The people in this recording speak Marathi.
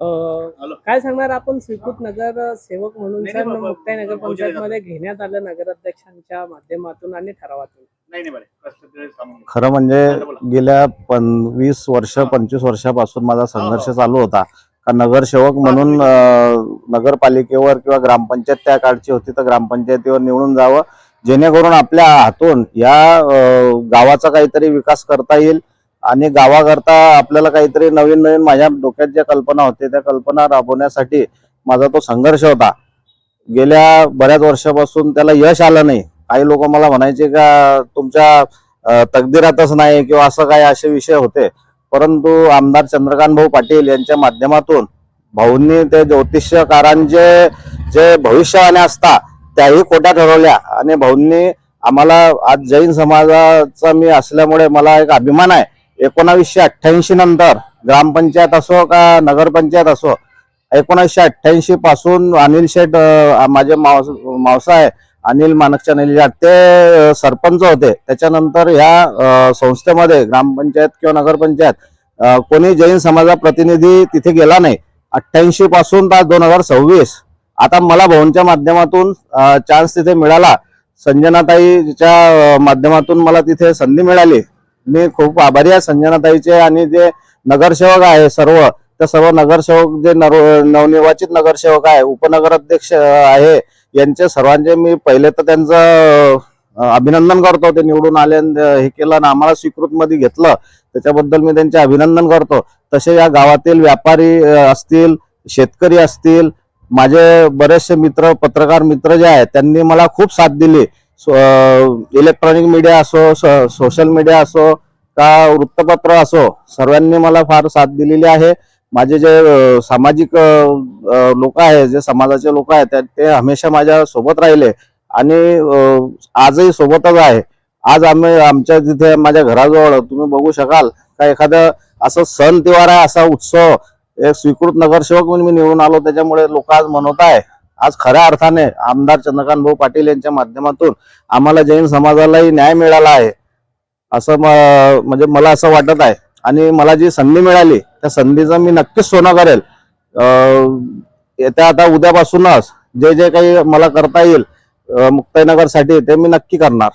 अं, काय सांगणार आपण? स्वीकृत नगर सेवक म्हणून मुक्ताई नगर पंचायत मध्ये घेण्यात आलं नगराध्यक्षांच्या माध्यमातून आणि ठरावातून. खरं म्हणजे. गेल्या पंचवीस वर्ष पंचवीस वर्षापासून माझा संघर्ष चालू होता. का नगरसेवक म्हणून नगरपालिकेवर किंवा ग्रामपंचायत त्या काळची होती तर ग्रामपंचायतीवर निवडून जावं. जेणेकरून आपल्या हातून या गावाचा काहीतरी विकास करता येईल. आणि गावाकरता आपल्याला काहीतरी नवीन नवीन माझ्या डोक्यात ज्या कल्पना होत्या त्या कल्पना राबवण्यासाठी माझा तो संघर्ष होता. गेल्या बऱ्याच वर्षापासून त्याला यश आलं नाही. काही लोक मला म्हणायचे का तुमच्या तकदीरातच नाही किंवा असं काही असे विषय होते. परंतु आमदार चंद्रकांत भाऊ पाटील यांच्या माध्यमातून भाऊंनी ते ज्योतिषकारांचे जे भविष्यवाणी असतात त्याही खोट्या ठरवल्या. आणि भाऊंनी आम्हाला आज जैन समाजाचा मी असल्यामुळे मला एक अभिमान आहे. एकोणावीसशे अठ्ठ्याऐंशी नंतर ग्रामपंचायत असो का नगरपंचायत असो एकोणीसशे अठ्ठ्याऐंशी पासून अनिल शेठ माझे मावस मावसा आहे अनिल मानकच्या नलिजाट ते सरपंच होते. त्याच्यानंतर ह्या संस्थेमध्ये ग्रामपंचायत किंवा नगरपंचायत कोणी जैन समाजा प्रतिनिधी तिथे गेला नाही. अठ्ठ्याऐंशी पासून तास दोन हजार सव्वीस. आता मला भाऊंच्या माध्यमातून चान्स तिथे मिळाला. संजनाताईच्या माध्यमातून मला तिथे संधी मिळाली. मी खूप आभारी आहे संजनाताईचे आणि जे नगरसेवक आहे सर्व त्या सर्व नगरसेवक जे नर- नवनिर्वाचित नगरसेवक आहे उपनगराध्यक्ष आहे यांचे सर्वांचे मी पहिले तर त्यांचं अभिनंदन करतो. ते निवडून आले हे केलं आणि आम्हाला स्वीकृत मध्ये घेतलं. त्याच्याबद्दल मी त्यांचे अभिनंदन करतो. तसे या गावातील व्यापारी असतील शेतकरी असतील माझे बरेचसे मित्र पत्रकार मित्र जे आहेत त्यांनी मला खूप साथ दिली. इलेक्ट्रॉनिक मीडिया असो सोशल मीडिया असो का वृत्तपत्र असो सर्वांनी मला फार साथ दिलेली आहे. माझे जे सामाजिक लोक आहे जे समाजाचे लोक आहेत ते हमेशा माझ्या सोबत राहिले. आणि आजही सोबतच आहे. आज आम्ही आमच्या तिथे माझ्या घराजवळ तुम्ही बघू शकाल का एखादं असं सण त्योहार आहे असा उत्सव एक स्वीकृत नगरसेवक म्हणून मी निवडून आलो त्याच्यामुळे लोक आज म्हणत आहे. आज खऱ्या अर्थाने आमदार चंद्रकांत भाऊ पाटील यांच्या माध्यमातून आम्हाला जैन समाजालाही न्याय मिळाला आहे. असं म्हणजे मला असं वाटत आहे. आणि मला जी संधी मिळाली त्या संधीचं मी नक्कीच सोनं करेल. येत्या आता उद्यापासूनच जे जे काही मला करता येईल मुक्ताईनगरसाठी ते मी नक्की करणार.